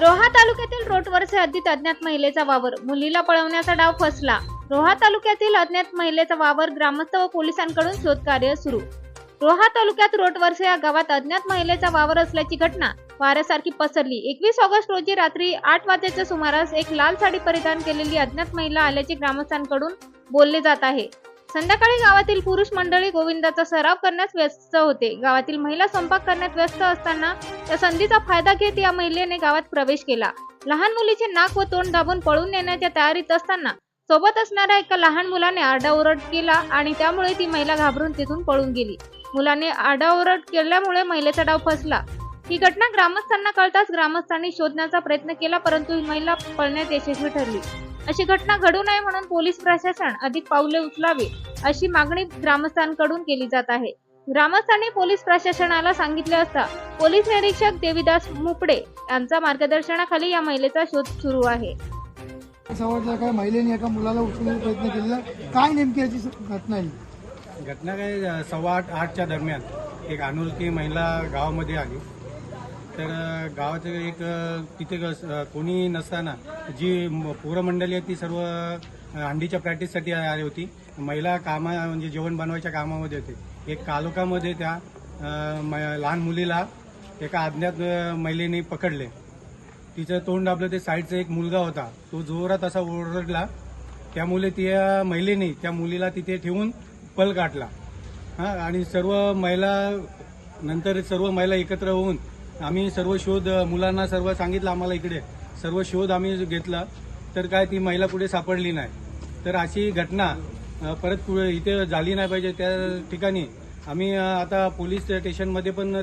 रोहा तालुक्यातील रोडवरचे हद्दीत अज्ञात महिलेचा वावर. मुलीला पळवण्याचा डाव फसला. रोहा तालुक्यातील अज्ञात महिलेचा वावर ग्रामस्थ व पोलिसांकडून शोधकार्य सुरू. रोहा तालुक्यात रोडवरचे या गावात अज्ञात महिलेचा वावर असल्याची घटना वाऱ्यासारखी पसरली. एकवीस ऑगस्ट रोजी रात्री आठ वाजेच्या सुमारास एक लाल साडी परिधान केलेली अज्ञात महिला आल्याचे ग्रामस्थांकडून बोलले जात आहे. संध्याकाळी गावातील पुरुष मंडळी गोविंदाचा सराव करण्यास व्यस्त होते. गावातील महिला स्वयंपाक करण्यात व्यस्त असताना त्या संधीचा फायदा घेत या महिलेने गावात प्रवेश केला. लहान मुलीचे नाक व तोंड दाबून पळून नेण्याच्या तयारीत असताना सोबत असणाऱ्या एका लहान मुलाने आरडाओरड केला आणि त्यामुळे ती महिला घाबरून तिथून पळून गेली. मुलाने आरडाओरड केल्यामुळे महिलेचा डाव फसला. ही घटना ग्रामस्थांना कळताच ग्रामस्थांनी शोधण्याचा प्रयत्न केला परंतु ही महिला पळण्यात यशस्वी ठरली. अशी घटना घडू नये म्हणून पोलीस प्रशासन अधिक पावले उचलावी अशी मागणी ग्रामस्थांकडून केली जात आहे. ग्रामस्थांनी पोलीस प्रशासनाला सांगितले असता पोलीस निरीक्षक देविदास मुपडे यांच्या मार्गदर्शनाखाली या महिलेचा शोध सुरू आहे. समजलं काय महिलेने एका मुलाला उचलण्याचा प्रयत्न केलेला काय नेमकी याची घटना आहे? घटना काय सव्वा आठ आठच्या दरम्यान एक अनोळखी महिला गावामध्ये आली. तर गावात गावाचं एक तिथे कोणी नसताना जी म- पोरमंडळी आहे ती सर्व हंडीच्या प्रॅक्टिससाठी आली होती. महिला कामा म्हणजे जेवण बनवायच्या कामामध्ये होते. एक कालोखामध्ये त्या लहान मुलीला एका अज्ञात महिलेने पकडले. तिचं तोंड दाबलं ते साईडचा एक मुलगा होता. तो जोरात असा ओरडला. त्यामुळे त्या महिलेने त्या मुलीला तिथे ठेवून पल काढला हा आणि सर्व महिला नंतर सर्व महिला एकत्र होऊन आम्ही सर्व शोध मुलांना सर्व सांगितलं आम्हाला इकडे. सर्व शोध आम्ही घेतला. तर काय ती महिला पुढे सापडली नाही. तर अशी घटना परत पुढे इथे झाली नाही पाहिजे त्या ठिकाणी. आम्ही आता पोलीस स्टेशनमध्ये पण